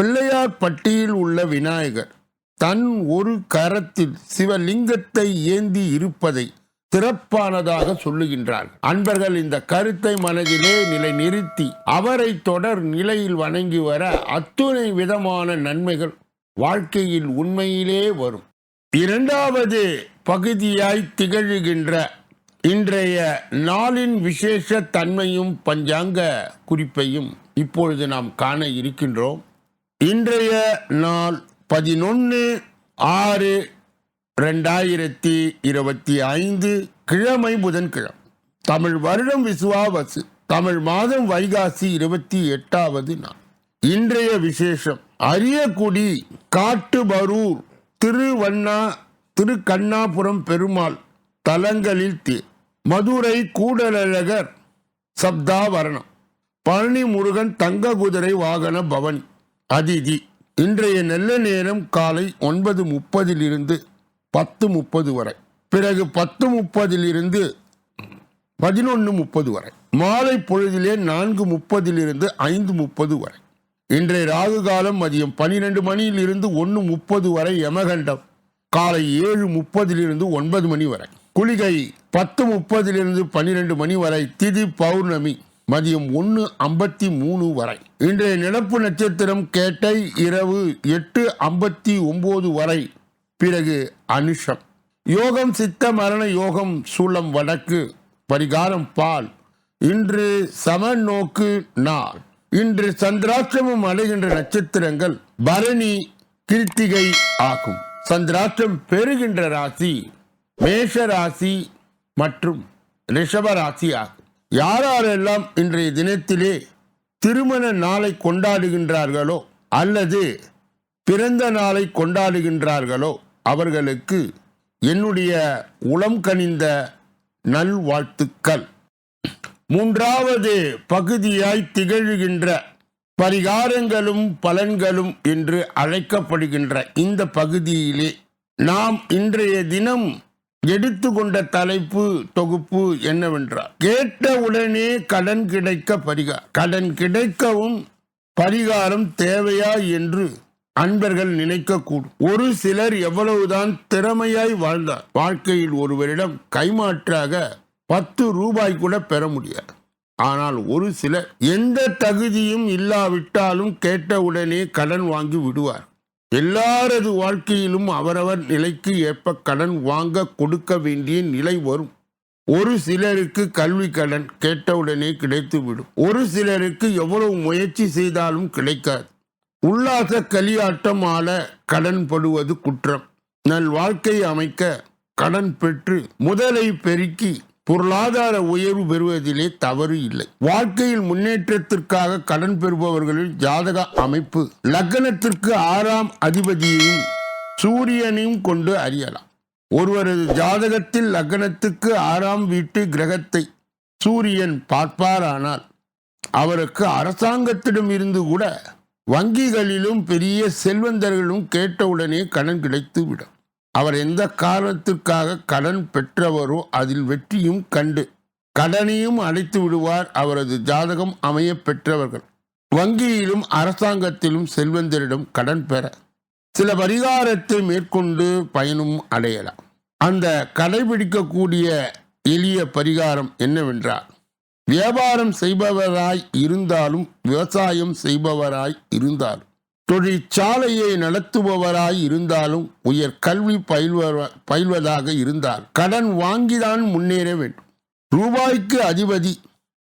பிள்ளையார் பட்டியில் உள்ள விநாயகர் தன் ஒரு கரத்தில் சிவலிங்கத்தை ஏந்தி இருப்பதை சிறப்பானதாக சொல்லுகின்றார் அன்பர்கள் இந்த கருத்தை மனதிலே நிலை நிறுத்தி அவரை தொடர் நிலையில் வணங்கி வர அத்துணை விதமான நன்மைகள் வாழ்க்கையில் உண்மையிலே வரும். இரண்டாவது பகுதியாய் திகழ்கின்ற இன்றைய நாளின் விசேஷ தன்மையும் பஞ்சாங்க குறிப்பையும் இப்பொழுது நாம் காண இருக்கின்றோம். இன்றைய நாள் பதினொன்று ஆறு ரெண்டாயிரத்தி இருபத்தி ஐந்து கிழமை புதன்கிழமை. தமிழ் வருடம் விசுவாவசு தமிழ் மாதம் வைகாசி இருபத்தி எட்டாவது நாள். இன்றைய விசேஷம் அரியக்குடி காட்டுபரூர் திருவண்ணா திருக்கண்ணாபுரம் பெருமாள் தலங்களில் தே மதுரை கூடலழகர் சப்தாவரணம் பழனி முருகன் தங்க குதிரை வாகன பவனி. அதிதி இன்றைய நல்ல நேரம் காலை ஒன்பது முப்பதிலிருந்து பத்து முப்பது வரை. பிறகு பத்து முப்பதிலிருந்து பதினொன்று முப்பது வரை. மாலை பொழுதிலே நான்கு முப்பதிலிருந்து ஐந்து முப்பது வரை. இன்றைய ராகு காலம் மதியம் பனிரெண்டு மணியிலிருந்து ஒன்று முப்பது வரை யமகண்டம். காலை ஏழு முப்பதிலிருந்து ஒன்பது மணி வரை. குளிகை பத்து முப்பதிலிருந்து பன்னிரெண்டு மணி வரை திதி பௌர்ணமி. மதியம் ஒன்று ஐம்பத்தி மூணு வரை. இன்றைய நிலப்பு நட்சத்திரம் கேட்டை இரவு எட்டு ஐம்பத்தி ஒம்பது வரை. பிறகு அனுஷம். யோகம் சித்த மரண யோகம் சூழம் வடக்கு. பரிகாரம் பால். இன்று சம நோக்கு நாள். இன்று சந்திராஷ்டிரமம் அடைகின்ற நட்சத்திரங்கள் பரணி கிருத்திகை ஆகும். சந்திராஷ்டிரம் பெறுகின்ற ராசி மேஷ ராசி மற்றும் ரிஷப ராசி ஆகும். யாரெல்லாம் இன்றைய தினத்திலே திருமண நாளை கொண்டாடுகின்றார்களோ அல்லது பிறந்த நாளை கொண்டாடுகின்றார்களோ அவர்களுக்கு என்னுடைய உளம் கனிந்த நல்வாழ்த்துக்கள். மூன்றாவது பகுதியாய் திகழ்கின்ற பரிகாரங்களும் பலன்களும் என்று அழைக்கப்படுகின்ற இந்த பகுதியிலே நாம் இன்றைய தினம் எடுத்துக்கொண்ட தலைப்பு தொகுப்பு என்னவென்றால் கேட்ட உடனே கடன் கிடைக்க பரிகாரம். கடன் கிடைக்கவும் பரிகாரம் தேவையா என்று அன்பர்கள் நினைக்கக்கூடும். ஒரு சிலர் எவ்வளவுதான் திறமையாய் வாழ்ந்தார். வாழ்க்கையில் ஒருவரிடம் கைமாற்றாக பத்து ரூபாய் கூட பெற முடியாது. ஆனால் ஒரு சிலர் எந்த தகுதியும் இல்லாவிட்டாலும் கேட்டவுடனே கடன் வாங்கி விடுவார் எல்லாரது வாழ்க்கையிலும் அவரவர் நிலைக்கு ஏற்ப கடன் வாங்க கொடுக்க வேண்டிய நிலை வரும். ஒரு சிலருக்கு கல்வி கடன் கேட்டவுடனே கிடைத்துவிடும். ஒரு சிலருக்கு எவ்வளவு முயற்சி செய்தாலும் கிடைக்காது. உல்லாச கலியாட்டம் ஆள கடன் படுவது குற்றம். நல் வாழ்க்கை அமைக்க கடன் பெற்று முதலை பெருக்கி பொருளாதார உயர்வு பெறுவதிலே தவறு இல்லை. வாழ்க்கையில் முன்னேற்றத்திற்காக கடன் பெறுபவர்களில் ஜாதக அமைப்பு லக்னத்திற்கு ஆறாம் அதிபதியையும் சூரியனையும் கொண்டு அறியலாம். ஒருவரது ஜாதகத்தில் லக்னத்துக்கு ஆறாம் வீட்டு கிரகத்தை சூரியன் பார்ப்பாரானால் அவருக்கு அரசாங்கத்திடம் இருந்து கூட வங்கிகளிலும் பெரிய செல்வந்தர்களும் கேட்டவுடனே கடன் கிடைத்து விடும் அவர் எந்த காரணத்திற்காக கடன் பெற்றவரோ அதில் வெற்றியும் கண்டு கடனையும் அடைத்து விடுவார் அவரது ஜாதகம் அமைய பெற்றவர்கள். வங்கியிலும் அரசாங்கத்திலும் செல்வந்தரிடம் கடன் பெற சில பரிகாரத்தை மேற்கொண்டு பயனும் அடையலாம். அந்த கடைபிடிக்கக்கூடிய எளிய பரிகாரம் என்னவென்றால் வியாபாரம் செய்பவராய் இருந்தாலும் விவசாயம் செய்பவராய் இருந்தாலும் தொழிற்சாலையை நடத்துபவராய் இருந்தாலும் உயர் கல்வி பயில்வ பயில்வதாக இருந்தால் கடன் வாங்கிதான் முன்னேற வேண்டும். ரூபாய்க்கு அதிபதி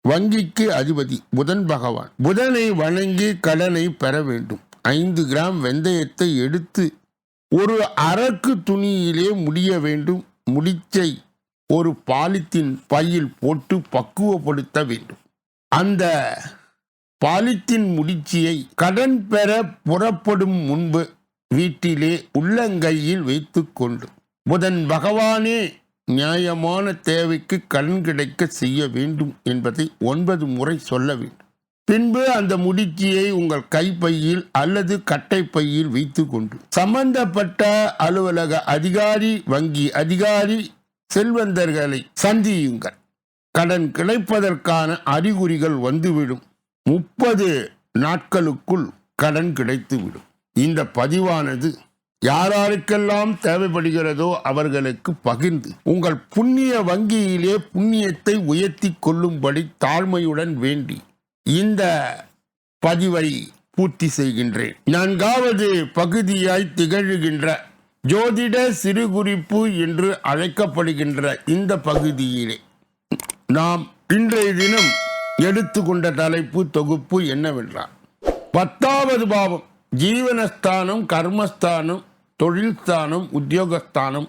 வங்கிக்கு அதிபதி புதன் பகவான். புதனை வணங்கி கடனை பெற வேண்டும். ஐந்து கிராம் வெந்தயத்தை எடுத்து ஒரு அரக்கு துணியிலே முடிய வேண்டும். முடிச்சை ஒரு பாலித்தீன் பையில் போட்டு பக்குவப்படுத்த வேண்டும். அந்த பாலித்தீன் முடிச்சியை கடன் பெற புறப்படும் முன்பு வீட்டிலே உள்ளங்கையில் வைத்துக்கொண்டு புதன் பகவானே நியாயமான தேவைக்கு கடன் கிடைக்க செய்ய வேண்டும் என்பதை ஒன்பது முறை சொல்ல வேண்டும். பின்பு அந்த முடிச்சியை உங்கள் கைப்பையில் அல்லது கட்டை பையில் வைத்துக்கொண்டு சம்பந்தப்பட்ட அலுவலக அதிகாரி வங்கி அதிகாரி செல்வந்தர்களை சந்தியுங்கள். கடன் கிடைப்பதற்கான அறிகுறிகள் வந்துவிடும். முப்பது நாட்களுக்குள் கடன் கிடைத்துவிடும். இந்த பதிவானது யாராருக்கெல்லாம் தேவைப்படுகிறதோ அவர்களுக்கு பகிர்ந்து உங்கள் புண்ணிய வங்கியிலே புண்ணியத்தை உயர்த்தி கொள்ளும்படி தாழ்மையுடன் வேண்டி இந்த பதிவை பூர்த்தி செய்கின்றேன். நான்காவது பகுதியாய் திகழ்கின்ற ஜோதிட சிறுகுறிப்பு என்று அழைக்கப்படுகின்ற இந்த பகுதியிலே நாம் இன்றைய தினம் எடுத்துக்கொண்ட தலைப்பு தொகுப்பு என்னவென்றால் பத்தாவது பாவம் ஜீவனஸ்தானம் கர்மஸ்தானம் தொழில்ஸ்தானம் உத்தியோகஸ்தானம்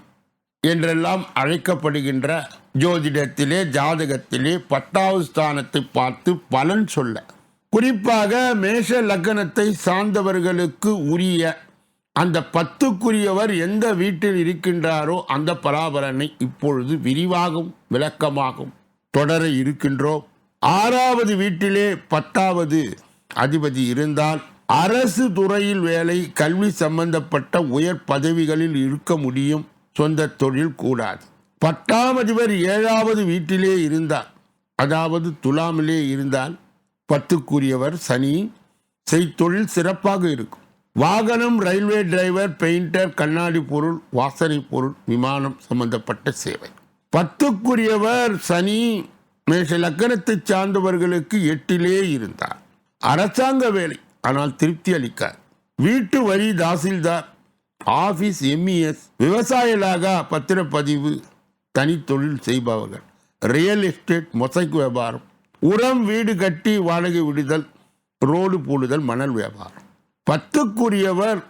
என்றெல்லாம் அழைக்கப்படுகின்ற ஜோதிடத்திலே ஜாதகத்திலே பத்தாவது ஸ்தானத்தை பார்த்து பலன் சொல்ல. குறிப்பாக மேஷ லக்னத்தை சார்ந்தவர்களுக்கு உரிய அந்த பத்துக்குரியவர் எந்த வீட்டில் இருக்கின்றாரோ அந்த பராபரனை இப்பொழுது விரிவாகவும் விளக்கமாகவும் தொடர இருக்கின்றோம். ஆறாவது வீட்டிலே பத்தாவது அதிபதி இருந்தால் அரசு துறையில் வேலை கல்வி சம்பந்தப்பட்ட உயர் பதவிகளில் இருக்க முடியும். சொந்த தொழில் கூடாது. பத்தாம் அதிபர் ஏழாவது வீட்டிலே இருந்தால் அதாவது துலாமிலே இருந்தால் பத்துக்குரியவர் சனி. செய்தொழில் சிறப்பாக இருக்கும். வாகனம் ரயில்வே டிரைவர் பெயிண்டர் கண்ணாடி பொருள் வாசனை பொருள் விமானம் சம்பந்தப்பட்ட சேவை. பத்துக்குரியவர் சனி. மேஷ லக்கணத்தை சார்ந்தவர்களுக்கு எட்டிலே இருந்தார். அரசாங்க வேலை ஆனால் திருப்தி அளிக்கார். வீட்டு வரி தாசில்தார் ஆபீஸ் எம்இஎஸ் விவசாயிகளாக பத்திரப்பதிவு தனித்தொழில் செய்பவர்கள் ரியல் எஸ்டேட் மொசைக் வியாபாரம் உரம் வீடு கட்டி வாடகை விடுதல் ரோடு போடுதல் மணல் வியாபாரம். பத்துக்குரியவர்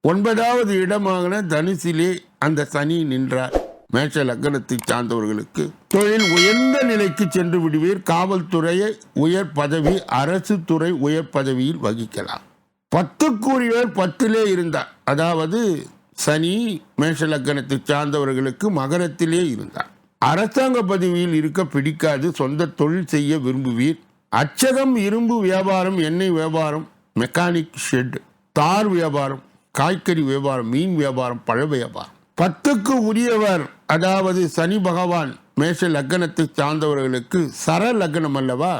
ஒன்பதாவது இடமான தனுசிலே அந்த சனி நின்றார். மேஷ லக்னத்தை சார்ந்தவர்களுக்கு தொழில் உயர்ந்த நிலைக்கு சென்று விடுவீர். காவல்துறையை உயர் பதவி அரசு துறை உயர் பதவியில் வகிக்கலாம். பத்துக்குரியவர் பத்திலே இருந்தார். அதாவது சனி மேஷ லக்னத்தை சார்ந்தவர்களுக்கு மகரத்திலே இருந்தார். அரசாங்க பதவியில் இருக்க பிடிக்காது. சொந்த தொழில் செய்ய விரும்புவீர். அச்சகம் இரும்பு வியாபாரம் எண்ணெய் வியாபாரம் மெக்கானிக் ஷெட் தார் வியாபாரம் காய்கறி வியாபாரம் மீன் வியாபாரம் பழ வியாபாரம். பத்துக்கு உரியவர் அதாவது சனி பகவான் மேஷ லக்னத்தை சார்ந்தவர்களுக்கு சர லக்னம் அல்லவா?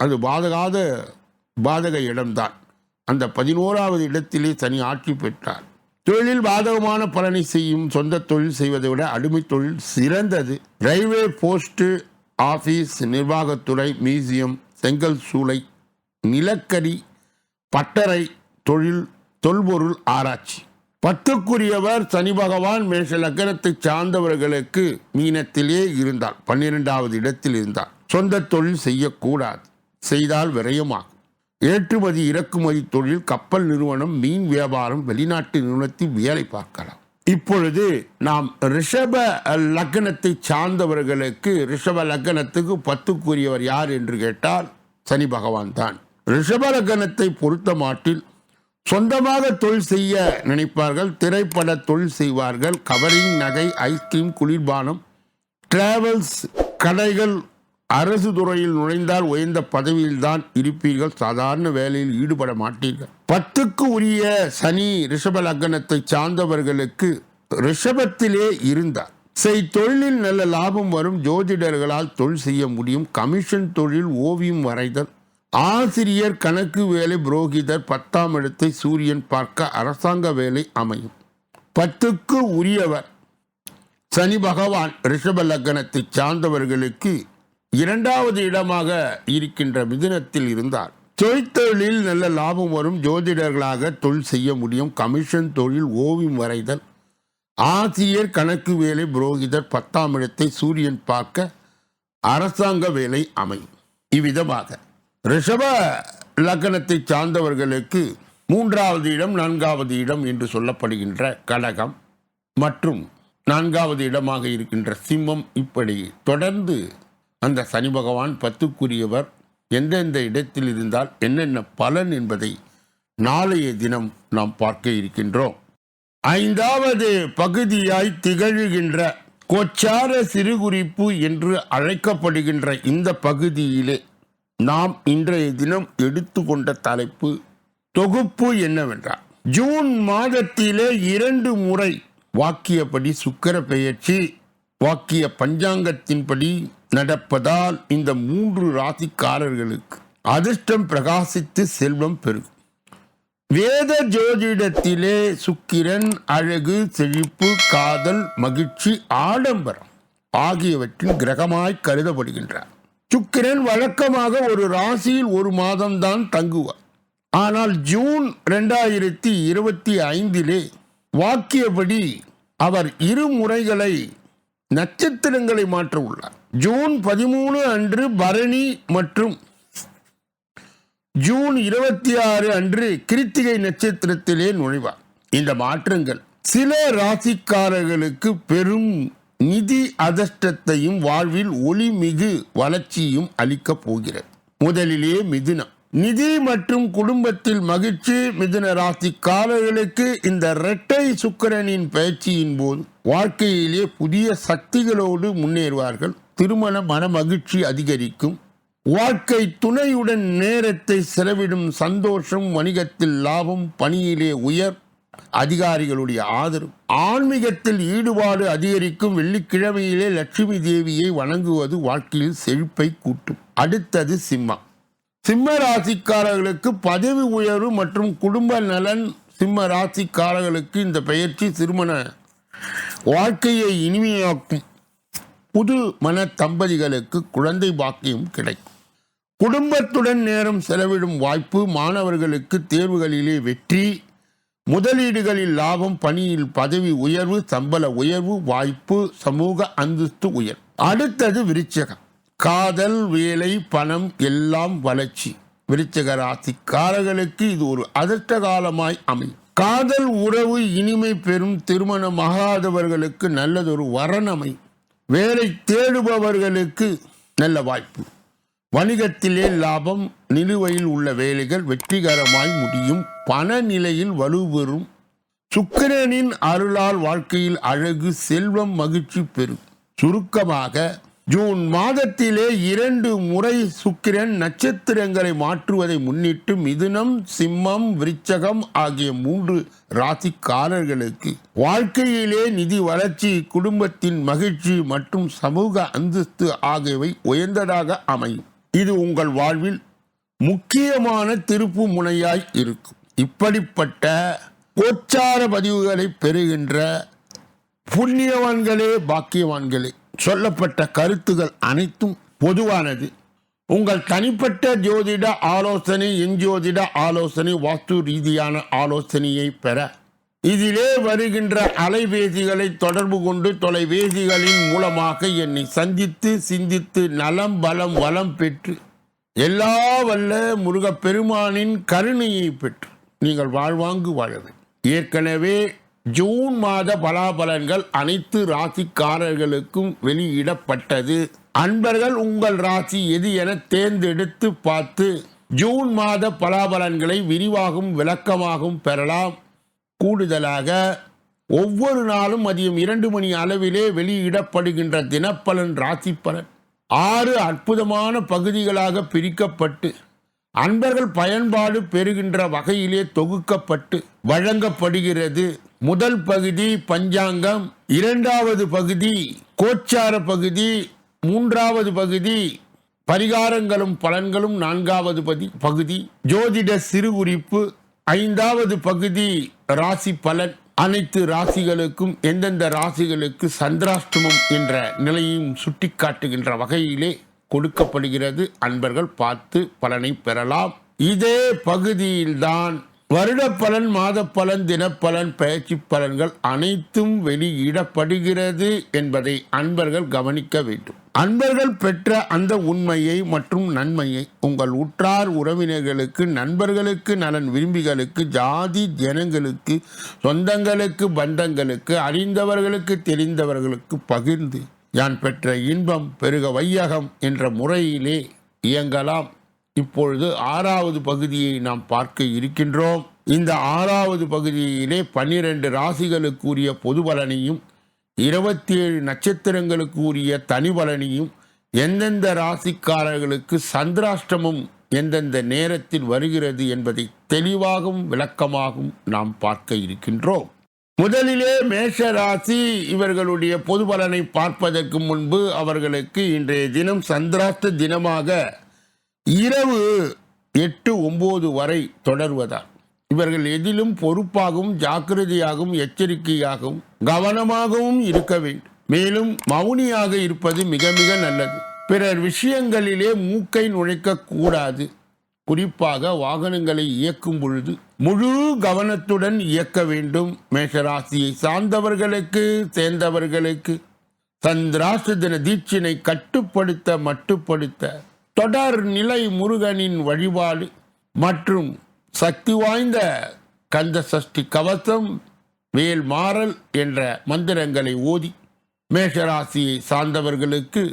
அது பாதகாத பாதக இடம்தான். அந்த பதினோராவது இடத்திலே சனி ஆட்சி பெற்றார். தொழிலில் பாதகமான பலனை செய்யும் சொந்த தொழில் செய்வதை விட அடிமை தொழில் சிறந்தது. ரயில்வே போஸ்ட் ஆபீஸ் நிர்வாகத்துறை மியூசியம் செங்கல் சூளை நிலக்கரி பட்டறை தொழில் தொல்பொருள் ஆராய்ச்சி. பத்துக்குரியவர் சனி பகவான் மேஷ லக்கணத்தை சார்ந்தவர்களுக்கு மீனத்திலே இருந்தார். பன்னிரெண்டாவது இடத்தில் இருந்தார். சொந்த தொழில் செய்யக்கூடாது. செய்தால் விரயமாகும். ஏற்றுமதி இறக்குமதி தொழில் கப்பல் நிறுவனம் மீன் வியாபாரம் வெளிநாட்டு நிறுவனத்தில் வேலை பார்க்கலாம். இப்பொழுது நாம் ரிஷப லக்னத்தை சார்ந்தவர்களுக்கு ரிஷப லக்னத்துக்கு பத்துக்குரியவர் யார் என்று கேட்டால் சனி பகவான் தான். ரிஷப லக்னத்தை பொறுத்த மாட்டில் சொந்தமாக தொழில் செய்ய நினைப்பார்கள் திரைப்பட தொழில் செய்வார்கள் கவரிங் நகை ஐஸ்கிரீம் குளிர்பானம் டிராவல்ஸ் கடைகள் அரசு துறையில் நுழைந்தால் உயர்ந்த பதவியில் தான் இருப்பீர்கள் சாதாரண வேலையில் ஈடுபட மாட்டீர்கள். பத்துக்கு உரிய சனி ரிஷப லக்னத்தை சார்ந்தவர்களுக்கு ரிஷபத்திலே இருந்தார். செய் தொழிலில் நல்ல லாபம் வரும் ஜோதிடர்களால் தொழில் செய்ய முடியும் கமிஷன் தொழில் ஓவியம் வரைதல் ஆசிரியர் கணக்கு வேலை புரோகிதர் பத்தாம் இடத்தை சூரியன் பார்க்க அரசாங்க வேலை அமையும். பத்துக்கு உரியவர் சனி பகவான் ரிஷப லக்னத்தை சார்ந்தவர்களுக்கு இரண்டாவது இடமாக இருக்கின்ற மிதுனத்தில் இருந்தார். தொழிற்தொழிலில் நல்ல லாபம் வரும். ஜோதிடர்களாக தொழில் செய்ய முடியும். கமிஷன் தொழில் ஓவியம் வரைதல். ஆசிரியர் கணக்கு வேலை புரோகிதர் பத்தாம் இடத்தை சூரியன் பார்க்க அரசாங்க வேலை அமையும். இவ்விதமாக ரிஷப லக்னத்தை சார்ந்தவர்களுக்கு மூன்றாவது இடம் நான்காவது இடம் என்று சொல்லப்படுகின்ற கடகம் மற்றும் நான்காவது இடமாக இருக்கின்ற சிம்மம் இப்படி தொடர்ந்து அந்த சனி பகவான் பத்துக்குரியவர். எந்தெந்த இடத்தில் இருந்தால் என்னென்ன பலன் என்பதை நாளைய தினம் நாம் பார்க்க இருக்கின்றோம். ஐந்தாவது பகுதியாய் திகழ்கின்ற கோச்சார சிறுகுறிப்பு என்று அழைக்கப்படுகின்ற இந்த பகுதியிலே நாம் இன்றைய தினம் எடுத்துக்கொண்ட தலைப்பு தொகுப்பு என்னவென்றால் ஜூன் மாதத்திலே இரண்டு முறை வாக்கியப்படி சுக்கிர பெயர்ச்சி வாக்கிய பஞ்சாங்கத்தின்படி நடப்பதால் இந்த மூன்று ராசிக்காரர்களுக்கு அதிர்ஷ்டம் பிரகாசித்து செல்வம் பெருகும் வேத ஜோதிடத்திலே சுக்கிரன் அழகு செழிப்பு காதல் மகிழ்ச்சி ஆடம்பரம் ஆகியவற்றின் கிரகமாய் கருதப்படுகின்றார். சுக்கிரன் வழக்கமாக ஒரு ராசியில் ஒரு மாதம்தான் தங்குவார். ஆனால் ஜூன் ரெண்டாயிரத்தி இருபத்தி ஐந்திலே வாக்கியபடி அவர் இரு முறைகளை நட்சத்திரங்களை மாற்ற உள்ளார். ஜூன் பதிமூணு அன்று பரணி மற்றும் ஜூன் இருபத்தி ஆறு அன்று கிருத்திகை நட்சத்திரத்திலே நுழைவார். இந்த மாற்றங்கள் சில ராசிக்காரர்களுக்கு பெரும் நிதி அதிர்ஷ்டத்தையும் வாழ்வில் ஒளிமிகு வளர்ச்சியும் அளிக்கப் போகிறது. முதலிலே மிதுனம். நிதி மற்றும் குடும்பத்தில் மகிழ்ச்சி மிதுன ராசிக்காரர்களுக்கு இந்த இரட்டை சுக்கிரனின் பயிற்சியின் போது வாழ்க்கையிலே புதிய சக்திகளோடு முன்னேறுவார்கள். திருமண மன மகிழ்ச்சி அதிகரிக்கும். வாழ்க்கை துணையுடன் நேரத்தை செலவிடும் சந்தோஷம் வணிகத்தில் லாபம் பணியிலே உயர் அதிகாரிகளுடைய ஆதரவு. ஆன்மீகத்தில் ஈடுபாடு அதிகரிக்கும் வெள்ளிக்கிழமையிலே லட்சுமி தேவியை வணங்குவது வாழ்க்கையில் செழிப்பை கூட்டும். அடுத்தது சிம்மம். சிம்ம ராசிக்காரர்களுக்கு பதவி உயர்வு மற்றும் குடும்ப நலன். சிம்ம ராசிக்காரர்களுக்கு இந்த பெயர்ச்சி திருமண வாழ்க்கையை இனிமையாக்கும். புது மன தம்பதிகளுக்கு குழந்தை பாக்கியம் கிடைக்கும். குடும்பத்துடன் நேரம் செலவிடும் வாய்ப்பு மாணவர்களுக்கு தேர்வுகளிலே வெற்றி. முதலீடுகளில் லாபம் பணியில் பதவி உயர்வு சம்பள உயர்வு வாய்ப்பு சமூக அந்தஸ்து உயர். அடுத்தது விருச்சகம். காதல் வேலை பணம் எல்லாம் வளர்ச்சி. விருச்சக ராசிக்காரர்களுக்கு இது ஒரு அதிர்ஷ்ட காலமாய் அமையும். காதல் உறவு இனிமை பெறும் திருமணமாகாதவர்களுக்கு நல்லதொரு வரணமை. வேலை தேடுபவர்களுக்கு நல்ல வாய்ப்பு. வணிகத்திலே லாபம் நிலுவையில் உள்ள வேலைகள் வெற்றிகரமாய் முடியும். பண நிலையில் வலுவெறும். சுக்கிரனின் அருளால் வாழ்க்கையில் அழகு செல்வம் மகிழ்ச்சி பெறும். சுருக்கமாக ஜூன் மாதத்திலே இரண்டு முறை சுக்கிரன் நட்சத்திரங்களை மாற்றுவதை முன்னிட்டு மிதுனம் சிம்மம் விருச்சகம் ஆகிய மூன்று ராசிக்காரர்களுக்கு வாழ்க்கையிலே நிதி வளர்ச்சி குடும்பத்தின் மகிழ்ச்சி மற்றும் சமூக அந்தஸ்து ஆகியவை உயர்ந்ததாக அமையும். இது உங்கள் வாழ்வில் முக்கியமான திருப்பு முனையாய் இருக்கும். இப்படிப்பட்ட கோச்சார பதிவுகளை பெறுகின்ற புண்ணியவான்களே பாக்கியவான்களே சொல்லப்பட்ட கருத்துகள் அனைத்தும் பொதுவானது. உங்கள் தனிப்பட்ட ஜோதிட ஆலோசனை எஞ்சோதிட ஆலோசனை வாஸ்து ரீதியான ஆலோசனையை பெற. இதிலே வருகின்ற அலைபேசிகளை தொடர்பு கொண்டு தொலைபேசிகளின் மூலமாக என்னை சந்தித்து சிந்தித்து நலம் பலம் வளம் பெற்று எல்லா வல்ல முருகப்பெருமானின் கருணையை பெற்று நீங்கள் வாழ்வாங்கு வாழவே ஏற்கனவே ஜூன் மாத பலாபலன்கள் அனைத்து ராசிக்காரர்களுக்கும் வெளியிடப்பட்டது. அன்பர்கள் உங்கள் ராசி எது என தேர்ந்தெடுத்து பார்த்து ஜூன் மாத பலாபலன்களை விரிவாகவும் விளக்கமாகவும் பெறலாம். கூடுதலாக ஒவ்வொரு நாளும் மதியம் இரண்டு மணி அளவிலே வெளியிடப்படுகின்ற தினப்பலன் ராசி பலன் ஆறு அற்புதமான பகுதிகளாக பிரிக்கப்பட்டு அன்பர்கள் பயன்பாடு பெறுகின்ற வகையிலே தொகுக்கப்பட்டு வழங்கப்படுகிறது. முதல் பகுதி பஞ்சாங்கம் இரண்டாவது பகுதி கோச்சார பகுதி மூன்றாவது பகுதி பரிகாரங்களும் பலன்களும் நான்காவது பதி பகுதி ஜோதிட சிறுகுறிப்பு ஐந்தாவது பகுதி ராசி பலன். அனைத்து ராசிகளுக்கும் எந்தெந்த ராசிகளுக்கு சந்திராஷ்டமம் என்ற நிலையும் சுட்டிக்காட்டுகின்ற வகையிலே கொடுக்கப்படுகிறது. அன்பர்கள் பார்த்து பலனை பெறலாம். இதே பகுதியில்தான் வருட பலன் மாத பலன் தினப்பலன் பயிற்சி பலன்கள் அனைத்தும் வெளியிடப்படுகிறது என்பதை அன்பர்கள் கவனிக்க வேண்டும். அன்பர்கள் பெற்ற அந்த உண்மையை மற்றும் நன்மையை உங்கள் உற்றார் உறவினர்களுக்கு நண்பர்களுக்கு நலன் விரும்பிகளுக்கு ஜாதி ஜனங்களுக்கு சொந்தங்களுக்கு பந்தங்களுக்கு அறிந்தவர்களுக்கு தெரிந்தவர்களுக்கு பகிர்ந்து யான் பெற்ற இன்பம் பெருக வையகம் என்ற முறையிலே இயங்கலாம். இப்பொழுது ஆறாவது பகுதியை நாம் பார்க்க இருக்கின்றோம். இந்த ஆறாவது பகுதியிலே பன்னிரண்டு ராசிகளுக்குரிய பொது பலனையும் இருபத்தி ஏழு நட்சத்திரங்களுக்கு உரிய தனி பலனையும் எந்தெந்த ராசிக்காரர்களுக்கு சந்திராஷ்டமம் எந்தெந்த நேரத்தில் வருகிறது என்பதை தெளிவாகவும் விளக்கமாகவும் நாம் பார்க்க இருக்கின்றோம். முதலிலே மேஷராசி இவர்களுடைய பொது பலனை பார்ப்பதற்கு முன்பு அவர்களுக்கு இன்றைய தினம் சந்திராஷ்ட தினமாக இரவு எட்டு ஒம்பது வரை தொடர்வதால் இவர்கள் எதிலும் பொறுப்பாகவும் ஜாக்கிரதையாகவும் எச்சரிக்கையாகவும் கவனமாகவும் இருக்க வேண்டும். மேலும் மௌனியாக இருப்பது மிக மிக நல்லது. பிறர் விஷயங்களிலே மூக்கை நுழைக்க கூடாது. குறிப்பாக வாகனங்களை இயக்கும் பொழுது முழு கவனத்துடன் இயக்க வேண்டும். மேஷராசியை சார்ந்தவர்களுக்கு சேர்ந்தவர்களுக்கு சந்திராச தின தீட்சினை கட்டுப்படுத்த மட்டுப்படுத்த தொடர் நிலை முருகனின் வழிபாடு மற்றும் சக்தி வாய்ந்த கந்த சஷ்டி கவசம் வேல் மாறல் என்ற மந்திரங்களை ஓதி மேஷராசியை சார்ந்தவர்களுக்கு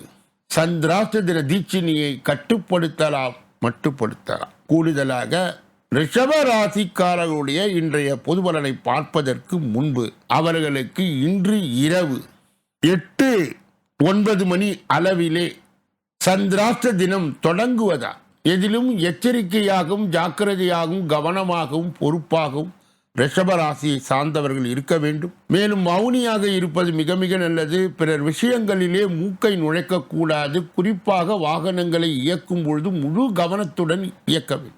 சந்திராச தின தீட்சினியை கட்டுப்படுத்தலாம். மட்டுப்படுத்தலாம். கூடுதலாக ரிஷப ராசிக்காரர்களுடைய இன்றைய பொது பலனை பார்ப்பதற்கு முன்பு அவர்களுக்கு இன்று இரவு எட்டு ஒன்பது மணி அளவிலே சந்திராஷ்ட தினம் தொடங்குவதா? எதிலும் எச்சரிக்கையாகவும் ஜாக்கிரதையாகவும் கவனமாகவும் பொறுப்பாகவும் ரிஷபராசியை சார்ந்தவர்கள் இருக்க வேண்டும். மேலும் மௌனியாக இருப்பது மிக மிக நல்லது. பிறர் விஷயங்களிலே மூக்கை நுழைக்கக்கூடாது குறிப்பாக வாகனங்களை இயக்கும் பொழுது முழு கவனத்துடன் இயக்க வேண்டும்.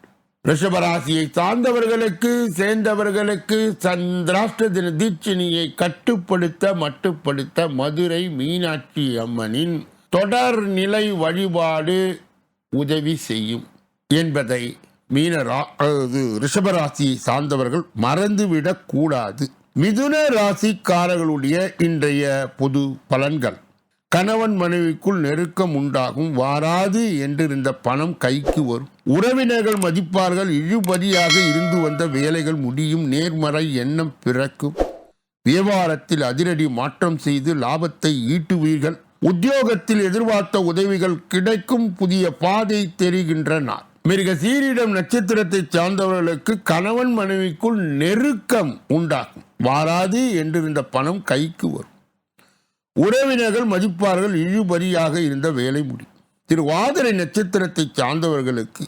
ரிஷபராசியை சார்ந்தவர்களுக்கு சேர்ந்தவர்களுக்கு சந்திராஷ்ட தின தீட்சணியை கட்டுப்படுத்த மட்டுப்படுத்த மதுரை மீனாட்சி அம்மனின் தொடர் நிலை வழிபாடு உதவி செய்யும் என்பதை மீனரா அதாவது ரிஷபராசி சார்ந்தவர்கள் மறந்துவிடக் கூடாது. மிதுன ராசிக்காரர்களுடைய இன்றைய பொது பலன்கள். கணவன் மனைவிக்குள் நெருக்கம் உண்டாகும் வாராது என்றிருந்த பணம் கைக்கு வரும். உறவினர்கள் மதிப்பார்கள் இழுபதியாக இருந்து வந்த வேலைகள் முடியும் நேர்மறை எண்ணம் பிறக்கும். வியாபாரத்தில் அதிரடி மாற்றம் செய்து லாபத்தை ஈட்டுவீர்கள். உத்தியோகத்தில் எதிர்பார்த்த உதவிகள் கிடைக்கும் புதிய பாதை தெரிகின்றனர் மிருக சீரிடம் நட்சத்திரத்தை சார்ந்தவர்களுக்கு கணவன் மனைவிக்குள் நெருக்கம் உண்டாகும். வாராது என்றிருந்த பணம் கைக்கு வரும். உறவினர்கள் மதிப்பார்கள் இழுபறியாக இருந்த வேலை முடியும். திருவாதிரை நட்சத்திரத்தை சார்ந்தவர்களுக்கு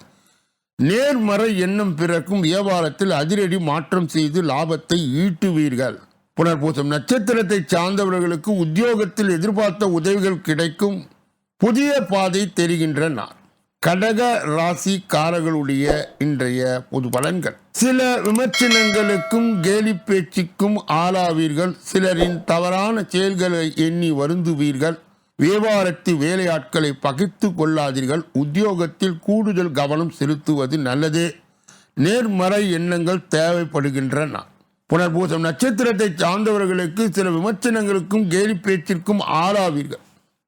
நேர்மறை எண்ணம் பிறக்கும் வியாபாரத்தில் அதிரடி மாற்றம் செய்து லாபத்தை ஈட்டுவீர்கள். புனர்பூசம் நட்சத்திரத்தை சார்ந்தவர்களுக்கு உத்தியோகத்தில் எதிர்பார்த்த உதவிகள் கிடைக்கும். புதிய பாதை தெரிகின்ற நாள் கடக ராசிக்காரர்களுடைய இன்றைய பொது பலன்கள். சில விமர்சனங்களுக்கும் கேலி பேச்சுக்கும் ஆளாவீர்கள். சிலரின் தவறான செயல்களை எண்ணி வருந்துவீர்கள். வியாபாரத்து வேலையாட்களை பகிர்ந்து கொள்ளாதீர்கள். உத்தியோகத்தில் கூடுதல் கவனம் செலுத்துவது நல்லதே. நேர்மறை எண்ணங்கள் தேவைப்படுகின்றன. புனர்பூசம் நட்சத்திரத்தை சார்ந்தவர்களுக்கு சில விமர்சனங்களுக்கும் கேலி பேச்சிற்கும் ஆளாவீர்கள்.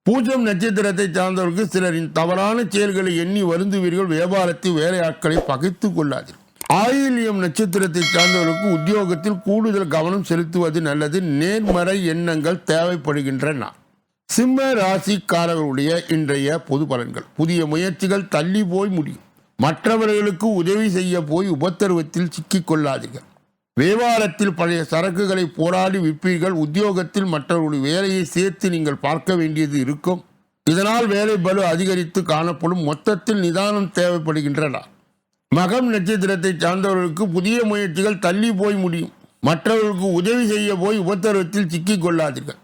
பூஜம் நட்சத்திரத்தை சார்ந்தவர்களுக்கு சிலரின் தவறான செயல்களை எண்ணி வருந்துவீர்கள். வியாபாரத்தில் வேலையாட்களை பகைத்து கொள்ளாதீர்கள் ஆயிலியம் நட்சத்திரத்தை சார்ந்தவர்களுக்கு உத்தியோகத்தில் கூடுதல் கவனம் செலுத்துவது நல்லது. நேர்மறை எண்ணங்கள் தேவைப்படுகின்றன. சிம்ம ராசிக்காரர்களுடைய இன்றைய பொது பலன்கள். புதிய முயற்சிகள் தள்ளி போய் முடியும். மற்றவர்களுக்கு உதவி செய்ய போய் உபத்திரவத்தில் சிக்கிக் கொள்ளாதீர்கள். வியாபாரத்தில் பழைய சரக்குகளை போராடி விற்பீர்கள். உத்தியோகத்தில் மற்றவர்களுடைய வேலையை சேர்த்து நீங்கள் பார்க்க வேண்டியது இருக்கும். இதனால் வேலை பலு அதிகரித்து காணப்படும். மொத்தத்தில் நிதானம் தேவைப்படுகின்றன. மகம் நட்சத்திரத்தை சார்ந்தவர்களுக்கு புதிய முயற்சிகள் தள்ளி போய் முடியும். மற்றவர்களுக்கு உதவி செய்ய போய் உபத்திரவத்தில் சிக்கிக் கொள்ளாதீர்கள்.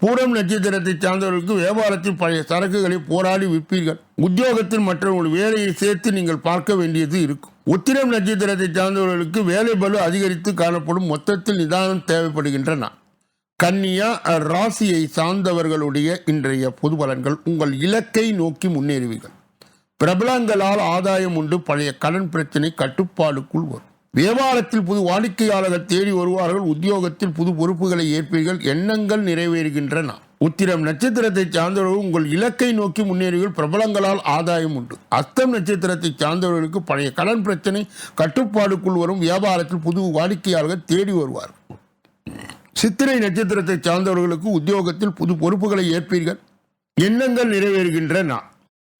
பூரம் நட்சத்திரத்தை சார்ந்தவர்களுக்கு வியாபாரத்தில் பழைய சரக்குகளை போராடி விற்பீர்கள். உத்தியோகத்தில் மற்றவர்கள் வேலையை சேர்த்து நீங்கள் பார்க்க வேண்டியது இருக்கும். உத்திரம் நட்சத்திரத்தை சார்ந்தவர்களுக்கு வேலை பலு அதிகரித்து காணப்படும் மொத்தத்தில் நிதானம் தேவைப்படுகின்றன. கன்னியா ராசியை சார்ந்தவர்களுடைய இன்றைய பொது பலன்கள் உங்கள் இலக்கை நோக்கி முன்னேறுவீர்கள். பிரபலங்களால் ஆதாயம் உண்டு பழைய கடன் பிரச்சனை கட்டுப்பாடுக்குள் வரும். வியாபாரத்தில் புது வாடிக்கையாளர்கள் தேடி வருவார்கள் உத்தியோகத்தில் புது பொறுப்புகளை ஏற்பீர்கள் எண்ணங்கள் நிறைவேறுகின்றன. உத்திரம் நட்சத்திரத்தை சார்ந்தவர்கள் உங்கள் இலக்கை நோக்கி முன்னேறிகள் பிரபலங்களால் ஆதாயம் உண்டு. அஸ்தம் நட்சத்திரத்தை சார்ந்தவர்களுக்கு பழைய கடன் பிரச்சனை கட்டுப்பாடுக்குள் வரும் வியாபாரத்தில் புது வாடிக்கையாளர்கள் தேடி வருவார்கள் சித்திரை நட்சத்திரத்தை சார்ந்தவர்களுக்கு உத்தியோகத்தில் புது பொறுப்புகளை ஏற்பீர்கள். எண்ணங்கள் நிறைவேறுகின்றன.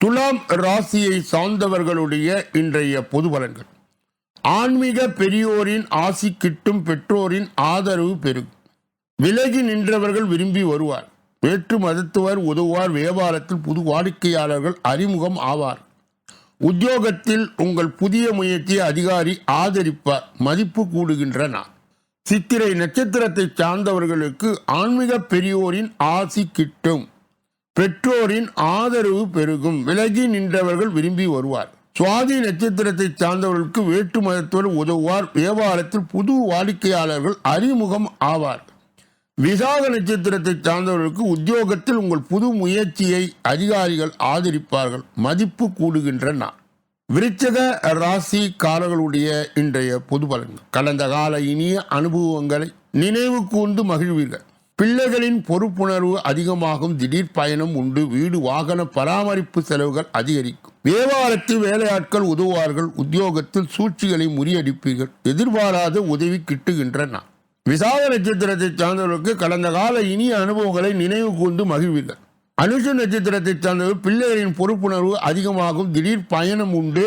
துலாம் ராசியை சார்ந்தவர்களுடைய இன்றைய பொது பலன்கள். ஆன்மீக பெரியோரின் ஆசி கிட்டும் பெற்றோரின் ஆதரவு பெருகும். விலகி நின்றவர்கள் விரும்பி வருவார். வேற்று மதத்துவர் உதவுவார். வியாபாரத்தில் புது வாடிக்கையாளர்கள் அறிமுகம் ஆவார். உத்தியோகத்தில் உங்கள் புதிய முயற்சியை அதிகாரி ஆதரிப்பார் மதிப்பு கூடுகின்றன. சித்திரை நட்சத்திரத்தை சார்ந்தவர்களுக்கு ஆன்மீக பெரியோரின் ஆசி கிட்டும். பெற்றோரின் ஆதரவு பெருகும். விலகி நின்றவர்கள் விரும்பி வருவார். சுவாதி நட்சத்திரத்தை சார்ந்தவர்களுக்கு வேற்று மதத்தோடு உதவுவார். வியாபாரத்தில் புது வாடிக்கையாளர்கள் அறிமுகம் ஆவார். விசாக நட்சத்திரத்தை சார்ந்தவர்களுக்கு உத்தியோகத்தில் உங்கள் புது முயற்சியை அதிகாரிகள் ஆதரிப்பார்கள். மதிப்பு கூடுகின்றன. விருச்சக ராசிக்காரர்களுடைய இன்றைய பொது பலன்கள். கடந்த கால இனிய அனுபவங்களை நினைவு கூர்ந்து மகிழ்வீர்கள். பிள்ளைகளின் பொறுப்புணர்வு அதிகமாகும். திடீர் பயணம் உண்டு. வீடு வாகன பராமரிப்பு செலவுகள் அதிகரிக்கும். வியாபாரத்தில் வேலையாட்கள் உதவுவார்கள். உத்தியோகத்தில் சூழ்ச்சிகளை முறியடிப்பீர்கள். எதிர்பாராத உதவி கிட்டுகின்றன. விசாக நட்சத்திரத்தை சார்ந்தவர்களுக்கு கடந்த கால இனிய அனுபவங்களை நினைவு கூர்ந்து மகிழ்வீர்கள். அனுஷ நட்சத்திரத்தை சார்ந்தவர் பிள்ளைகளின் பொறுப்புணர்வு அதிகமாகும். திடீர் பயணம் உண்டு.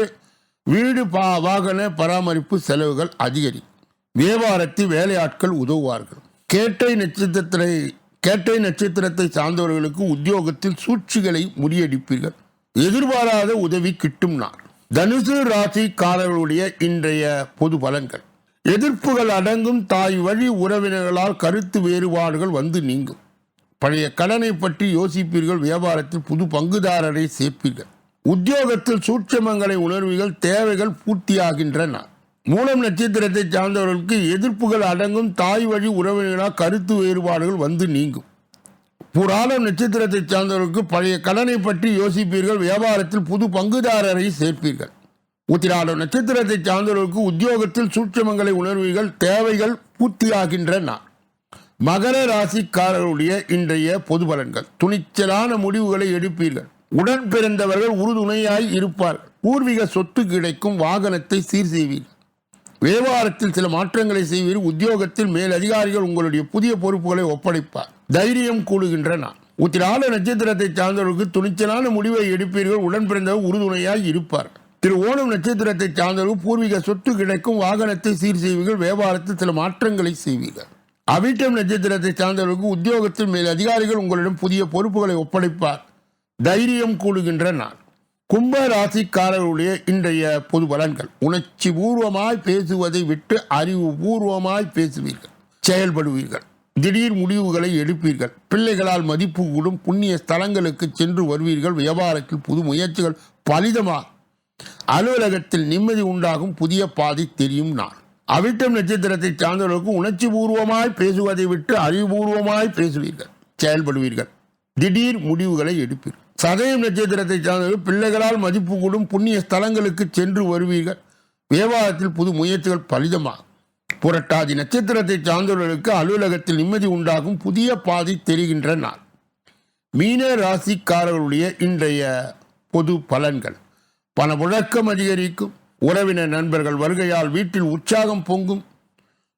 வீடு பா வாகன பராமரிப்பு செலவுகள் அதிகரிக்கும் வியாபாரத்தில் வேலையாட்கள் உதவுவார்கள். கேட்டை நட்சத்திரத்தை கேட்டை நட்சத்திரத்தை சார்ந்தவர்களுக்கு உத்தியோகத்தில் சூழ்ச்சிகளை முறியடிப்பீர்கள். எதிர்பாராத உதவி கிட்டும் நாள். தனுசு ராசிக்காரர்களுடைய இன்றைய பொது பலன்கள். எதிர்ப்புகள் அடங்கும் தாய் வழி உறவினர்களால் கருத்து வேறுபாடுகள் வந்து நீங்கும். பழைய கடனை பற்றி யோசிப்பீர்கள் வியாபாரத்தில் புது பங்குதாரரை சேர்ப்பீர்கள். உத்தியோகத்தில் சூட்சமங்களை உணர்வுகள் தேவைகள் பூர்த்தியாகின்றன. மூலம் நட்சத்திரத்தை சார்ந்தவர்களுக்கு எதிர்ப்புகள் அடங்கும் தாய் வழி உறவினர்களால் கருத்து வேறுபாடுகள் வந்து நீங்கும். புராணம் நட்சத்திரத்தை சார்ந்தவர்களுக்கு பழைய கடனை பற்றி யோசிப்பீர்கள் வியாபாரத்தில் புது பங்குதாரரை சேர்ப்பீர்கள். உத்திராடம் நட்சத்திரத்தை சார்ந்தவர்களுக்கு உத்தியோகத்தில் சூட்சமங்களை உணர்வீர்கள் தேவைகள் பூர்த்தியாகின்றன. மகர ராசிக்காரருடைய இன்றைய பொது பலன்கள். துணிச்சலான முடிவுகளை எடுப்பீர்கள். உடன் பிறந்தவர்கள் உறுதுணையாய் இருப்பார். பூர்வீக சொத்து கிடைக்கும் வாகனத்தை சீர் செய்வீர்கள் வியாபாரத்தில் சில மாற்றங்களை செய்வீர். உத்தியோகத்தில் மேல் அதிகாரிகள் உங்களுடைய புதிய பொறுப்புகளை ஒப்படைப்பார். தைரியம் கூடுகின்றன. உத்திராட நட்சத்திரத்தை சார்ந்தவர்களுக்கு துணிச்சலான முடிவை எடுப்பீர்கள். உடன் பிறந்தவர் உறுதுணையாய் இருப்பார். திரு ஓணம் நட்சத்திரத்தை சார்ந்தவர்கள் பூர்வீக சொத்து கிடைக்கும் வாகனத்தை சீர் செய்வீர்கள் வியாபாரத்தில் சில மாற்றங்களை செய்வீர்கள். அவிட்டம் நட்சத்திரத்தை சார்ந்தவர்களுக்கு உத்தியோகத்தில் மேல் அதிகாரிகள் உங்களிடம் புதிய பொறுப்புகளை ஒப்படைப்பார். தைரியம் கூடுகின்ற நாள். கும்ப ராசிக்காரர்களுடைய இன்றைய பொது பலன்கள். உணர்ச்சி பூர்வமாய் பேசுவதை விட்டு அறிவு பூர்வமாய் பேசுவீர்கள். செயல்படுவீர்கள். திடீர் முடிவுகளை எடுப்பீர்கள். பிள்ளைகளால் மதிப்பு கூடும் புண்ணிய ஸ்தலங்களுக்கு சென்று வருவீர்கள். வியாபாரத்தில் புது முயற்சிகள் பலிதமாக அலுவலகத்தில் நிம்மதி உண்டாகும் புதிய பாதை தெரியும் நான். அவிட்டம் நட்சத்திரத்தை சார்ந்தவர்களுக்கு உணர்ச்சி பூர்வமாய் பேசுவதை விட்டு அறிவுபூர்வமாய் பேசுவீர்கள் செயல்படுவீர்கள். திடீர் முடிவுகளை எடுப்பீர்கள் சதயம் நட்சத்திரத்தை சார்ந்தவர்கள் பிள்ளைகளால் மதிப்பு கூடும் புண்ணிய ஸ்தலங்களுக்கு சென்று வருவீர்கள். வியாபாரத்தில் புது முயற்சிகள் பலிதமாகும். புரட்டாதி நட்சத்திரத்தை சார்ந்தவர்களுக்கு அலுவலகத்தில் நிம்மதி உண்டாகும் புதிய பாதை தெரிகின்ற நாள் மீன ராசிக்காரர்களுடைய இன்றைய பொது பலன்கள். பணப்புழக்கம் அதிகரிக்கும். உறவினர் நண்பர்கள் வருகையால் வீட்டில் உற்சாகம் பொங்கும்.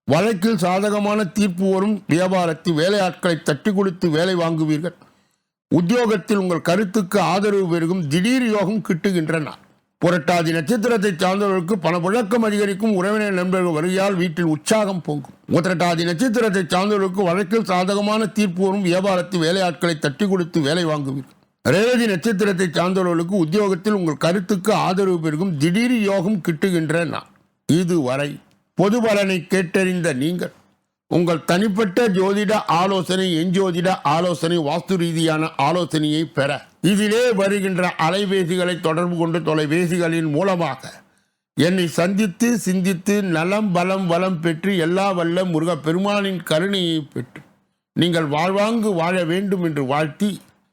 வழக்கில் சாதகமான தீர்ப்பு வரும். வியாபாரத்தில் வேலையாட்களை தட்டி கொடுத்து வேலை வாங்குவீர்கள். உத்தியோகத்தில் உங்கள் கருத்துக்கு ஆதரவு பெருகும். திடீர் யோகம் கிட்டுகின்றன. புரட்டாதி நட்சத்திரத்தை சார்ந்தவர்களுக்கு பணப்புழக்கம் அதிகரிக்கும். உறவினர் நண்பர்கள் வருகையால் வீட்டில் உற்சாகம் பொங்கும். உத்திரட்டாதி நட்சத்திரத்தை சார்ந்தவர்களுக்கு வழக்கில் சாதகமான தீர்ப்பு வரும். வியாபாரத்தில் வேலையாட்களை தட்டி கொடுத்து வேலை வாங்குவீர்கள். ரேவதி நட்சத்திரத்தை சார்ந்தவர்களுக்கு உத்தியோகத்தில் உங்கள் கருத்துக்கு ஆதரவு பெருகும் திடீர் யோகம் கிட்டுகின்ற நான் இதுவரை பொது பலனை கேட்டறிந்த நீங்கள் உங்கள் தனிப்பட்ட ஜோதிட ஆலோசனை எஞ்சோதிட ஆலோசனை வாஸ்து ரீதியான ஆலோசனையை பெற. இதிலே வருகின்ற அலைபேசிகளை தொடர்பு கொண்டு தொலைபேசிகளின் மூலமாக என்னை சந்தித்து சிந்தித்து நலம் பலம் வளம் பெற்று எல்லா வல்ல முருக பெருமானின் கருணையை பெற்று நீங்கள் வாழ்வாங்கு வாழ வேண்டும் என்று வாழ்த்தி